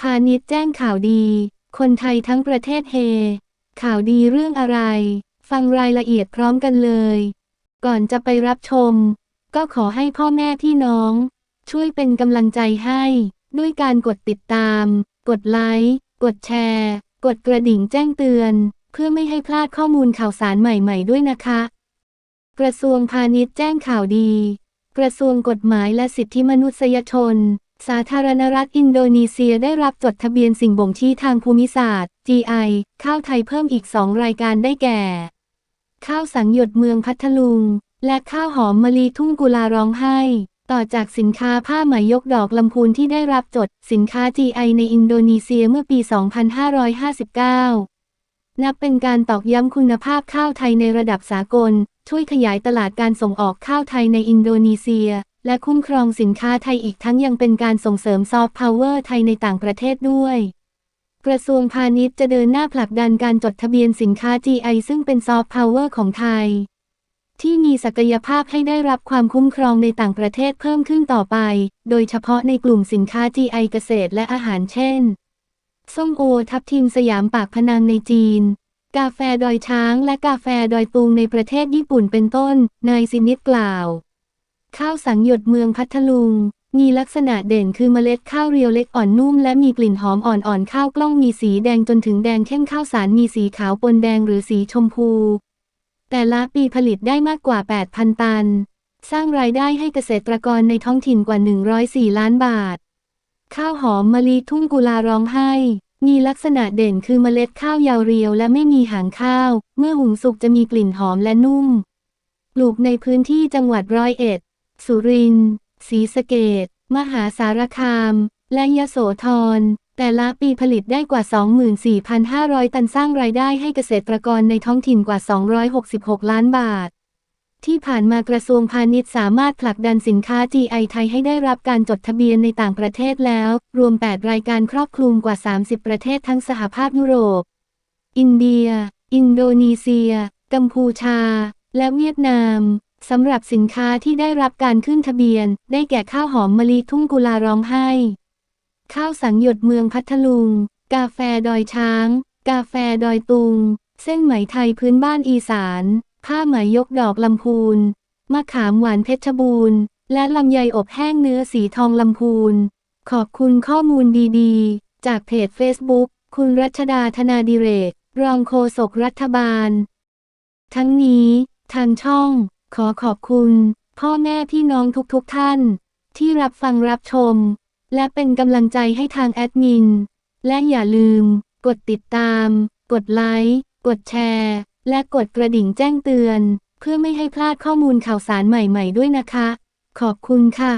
พาณิชย์แจ้งข่าวดี คนไทยทั้งประเทศเฮ ข่าวดีเรื่องอะไร ฟังรายละเอียดพร้อมกันเลย ก่อนจะไปรับชม ก็ขอให้พ่อแม่พี่น้อง ช่วยเป็นกำลังใจให้ ด้วยการกดติดตาม กดไลค์ กดแชร์ กดกระดิ่งแจ้งเตือน เพื่อไม่ให้พลาดข้อมูลข่าวสารใหม่ๆด้วยนะคะ กระทรวงพาณิชย์แจ้งข่าวดี กระทรวงกฎหมายและสิทธิมนุษยชน สาธารณรัฐอินโดนีเซียได้รับจดทะเบียนสิ่งบ่งชี้ทางภูมิศาสตร์ GI ข้าวไทยเพิ่มอีก 2 รายการได้แก่ ข้าวสังหยดเมืองพัทลุง และข้าวหอมมะลิทุ่งกุลาร้องไห้ ต่อจากสินค้าผ้าไหมยกดอกลำพูนที่ได้รับจดสินค้า GI ในอินโดนีเซียเมื่อปี 2559 นับเป็นการตอกย้ำคุณภาพข้าวไทยในระดับสากล ช่วยขยายตลาดการส่งออกข้าวไทยในอินโดนีเซีย และคุ้มครองสินค้าไทยอีกทั้งยังเป็นการส่งเสริมซอฟต์พาวเวอร์ไทยในต่างประเทศด้วย กระทรวงพาณิชย์จะเดินหน้าผลักดันการจดทะเบียนสินค้า GI ซึ่งเป็นซอฟต์พาวเวอร์ของไทย ที่มีศักยภาพให้ได้รับความคุ้มครองในต่างประเทศเพิ่มขึ้นต่อไป โดยเฉพาะในกลุ่มสินค้า GI เกษตรและอาหารเช่น ส้มโอทับทิมสยามปากพนังในจีนกาแฟดอยช้างและกาแฟดอยตุงในประเทศญี่ปุ่นเป็นต้น นายสินิดกล่าว ข้าวสังหยดเมืองพัทลุง มีลักษณะเด่นคือเมล็ดข้าวเรียวเล็กอ่อนนุ่มและมีกลิ่นหอมอ่อนๆ ข้าวกล้องมีสีแดงจนถึงแดงเข้มข้าวสารมีสีขาวปนแดงหรือสีชมพู แต่ละปีผลิตได้มากกว่า 8,000 ตัน สร้างรายได้ให้เกษตรกรในท้องถิ่นกว่า 104 ล้านบาท ข้าวหอมมะลิทุ่งกุลาร้องไห้มีลักษณะเด่นคือเมล็ดข้าวยาวเรียวและไม่มีหางข้าว เมื่อหุงสุกจะมีกลิ่นหอมและนุ่ม ปลูกในพื้นที่จังหวัดร้อยเอ็ด สุรินทร์ศรีสะเกดมหาสารคาม และยโสธร แต่ละปีผลิตได้กว่า 24,500 ตันสร้างรายได้ให้เกษตรกรในท้องถิ่นกว่า 266 ล้านบาท ที่ผ่านมากระทรวงพาณิชย์สามารถผลักดันสินค้า GI ไทยให้ได้รับการจดทะเบียนในต่างประเทศแล้ว รวม 8 รายการครอบคลุมกว่า 30 ประเทศทั้งสหภาพยุโรป อินเดีย อินโดนีเซีย กัมพูชา และเวียดนาม สำหรับสินค้าที่ได้รับการขึ้นทะเบียน ได้แก่ข้าวหอมมะลิทุ่งกุลาร้องไห้ ข้าวสังหยดเมืองพัทลุง กาแฟดอยช้าง กาแฟดอยตุง เส้นไหมไทยพื้นบ้านอีสาน ผ้าไหมยกดอกลำพูน มะขามหวานเพชรบูรณ์ และลำไยอบแห้งเนื้อสีทองลำพูน ขอบคุณข้อมูลดีๆ จากเพจ Facebook คุณรัชดาธนาดิเรก รองโฆษกรัฐบาล ทั้งนี้ ทางช่อง ขอขอบคุณ พ่อแม่พี่น้องทุกๆทท่าน ที่รับฟังรับชม และเป็นกำลังใจให้ทางแอดมิน และอย่าลืม กดติดตาม กดไลค์กดแชร์ และกดกระดิ่งแจ้งเตือน เพื่อไม่ให้พลาดข้อมูลข่าวสารใหม่ๆด้วยนะคะ ขอบคุณค่ะ